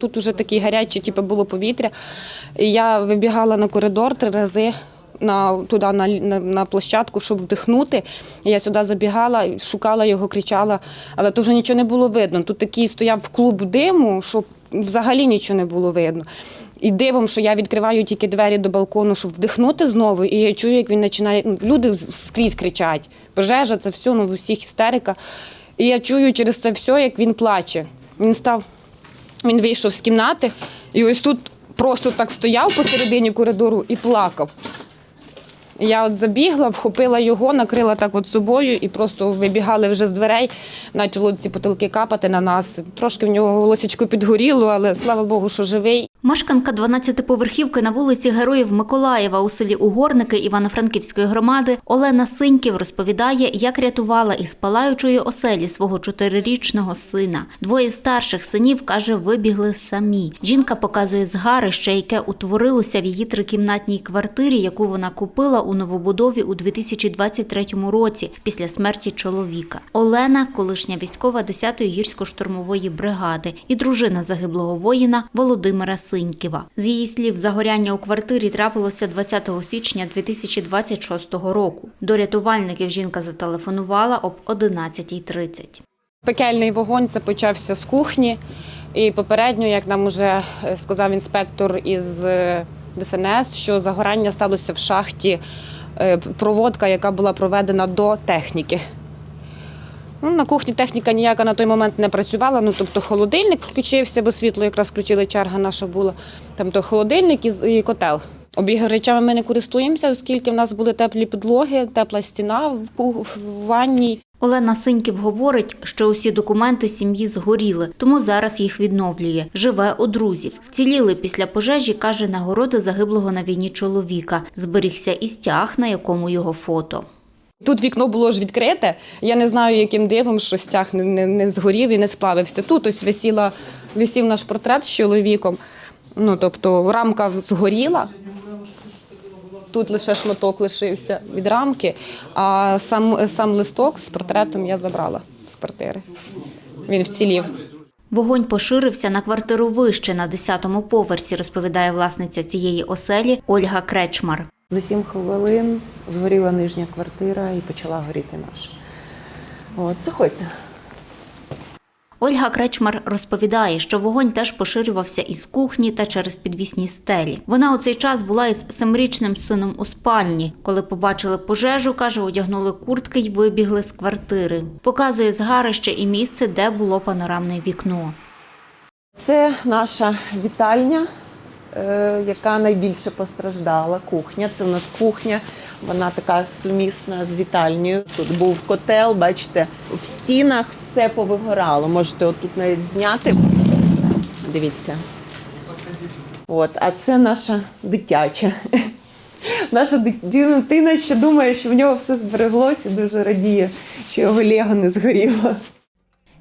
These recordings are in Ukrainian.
Тут уже таке гаряче, типу, було повітря. Я вибігала на коридор три рази на, туди, на, на, на площадку, щоб вдихнути. Я сюди забігала, шукала його, кричала, але то вже нічого не було видно. Тут такий стояв клуб диму, що взагалі нічого не було видно. І дивом, що я відкриваю тільки двері до балкону, щоб вдихнути знову, і я чую, як він починає. Ну, люди скрізь кричать. Пожежа, це все, ну, в усіх істерика. І я чую через це все, як він плаче. Він став він вийшов з кімнати і ось тут просто так стояв посередині коридору і плакав. Я от забігла, вхопила його, накрила так от собою і просто вибігали вже з дверей, почало ці потолки капати на нас. Трошки в нього волосечко підгоріло, але слава Богу, що живий. Мешканка 12-поверхівки на вулиці Героїв Миколаєва у селі Угорники Івано-Франківської громади Олена Синьків розповідає, як рятувала із палаючої оселі свого чотирирічного сина. Двоє старших синів, каже, вибігли самі. Жінка показує згарище, яке утворилося в її трикімнатній квартирі, яку вона купила у новобудові у 2023 році після смерті чоловіка. Олена, колишня військова 10-ї гірсько-штурмової бригади, і дружина загиблого воїна Володимира Синьківа. З її слів, загоряння у квартирі трапилося 20 січня 2026 року. До рятувальників жінка зателефонувала об 11.30. Пекельний вогонь це почався з кухні. І попередньо, як нам вже е, сказав інспектор із е, ДСНС, що загорання сталося в шахті е, проводка, яка була проведена до техніки. Ну, на кухні техніка ніяка на той момент не працювала. Ну, тобто холодильник включився, бо світло якраз включили, черга наша була. Там то холодильник і, котел. Обігрівачами ми не користуємося, оскільки в нас були теплі підлоги, тепла стіна в, ку- в ванній. Олена Синьків говорить, що усі документи сім'ї згоріли, тому зараз їх відновлює. Живе у друзів. Вціліли після пожежі, каже, нагороди загиблого на війні чоловіка. Зберігся і стяг, на якому його фото. Тут вікно було ж відкрите. Я не знаю, яким дивом, що стяг не, не, не згорів і не сплавився. Тут ось висіла, висів наш портрет з чоловіком. Ну, тобто рамка згоріла. Тут лише шматок лишився від рамки, а сам, сам листок з портретом я забрала з квартири. Він вцілів. Вогонь поширився на квартиру вище на 10-му поверсі, розповідає власниця цієї оселі Ольга Кречмар. За сім хвилин згоріла нижня квартира і почала горіти наша. От, заходьте. Ольга Кречмар розповідає, що вогонь теж поширювався із кухні та через підвісні стелі. Вона у цей час була із семирічним сином у спальні. Коли побачили пожежу, каже, одягнули куртки й вибігли з квартири. Показує згарище і місце, де було панорамне вікно. Це наша вітальня, яка найбільше постраждала. Кухня. Це у нас кухня. Вона така сумісна з вітальнею. Тут був котел, бачите, в стінах все повигорало. Можете отут навіть зняти. Дивіться. От, а це наша дитяча. Наша дитина ще думає, що в нього все збереглося, дуже радіє, що його лего не згоріло.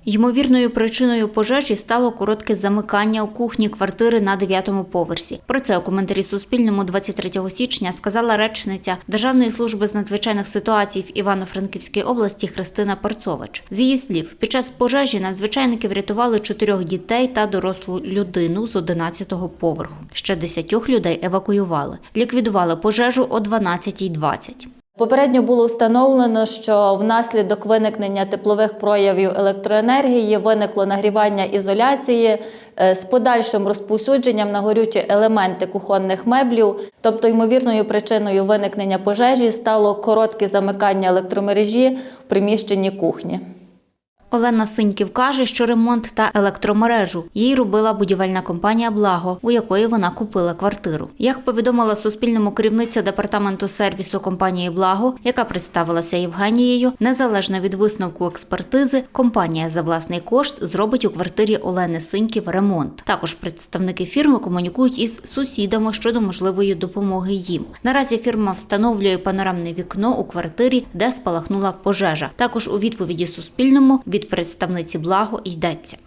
Ймовірною причиною пожежі стало коротке замикання у кухні квартири на 9-му поверсі. Про це у коментарі Суспільному 23 січня сказала речниця Державної служби з надзвичайних ситуацій в Івано-Франківській області Христина Парцович. З її слів, під час пожежі надзвичайники врятували чотирьох дітей та дорослу людину з 11-го поверху. Ще 10 людей евакуювали. Ліквідували пожежу о 12.20. Попередньо було встановлено, що внаслідок виникнення теплових проявів електроенергії виникло нагрівання ізоляції е, з подальшим розповсюдженням на горючі елементи кухонних меблів. Тобто, ймовірною причиною виникнення пожежі стало коротке замикання електромережі в приміщенні кухні. Олена Синьків каже, що ремонт та електромережу їй робила будівельна компанія Благо, у якої вона купила квартиру. Як повідомила Суспільному керівниця департаменту сервісу компанії Благо, яка представилася Євгенією, незалежно від висновку експертизи, компанія за власний кошт зробить у квартирі Олени Синьків ремонт. Також представники фірми комунікують із сусідами щодо можливої допомоги їм. Наразі фірма встановлює панорамне вікно у квартирі, де спалахнула пожежа. Також у відповіді Суспільному від представниці Благо йдеться.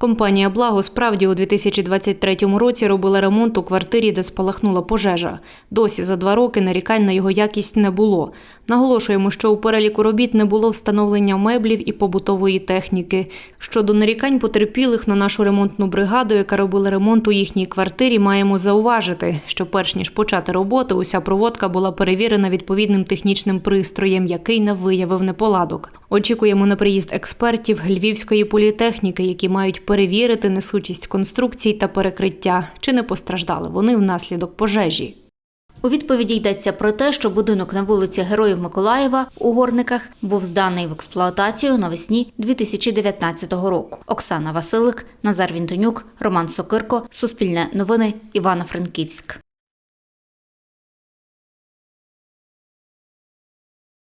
Компанія Благо справді у 2023 році робила ремонт у квартирі, де спалахнула пожежа. Досі за два роки нарікань на його якість не було. Наголошуємо, що у переліку робіт не було встановлення меблів і побутової техніки. Щодо нарікань потерпілих на нашу ремонтну бригаду, яка робила ремонт у їхній квартирі, маємо зауважити, що перш ніж почати роботи, уся проводка була перевірена відповідним технічним пристроєм, який не виявив неполадок. Очікуємо на приїзд експертів Львівської політехніки, які мають перевірити несучість конструкцій та перекриття, чи не постраждали вони внаслідок пожежі. У відповіді йдеться про те, що будинок на вулиці Героїв Миколаєва у Горниках був зданий в експлуатацію навесні 2019 року. Оксана Василик, Назар Вінтонюк, Роман Сокирко, Суспільне новини, Івано-Франківськ.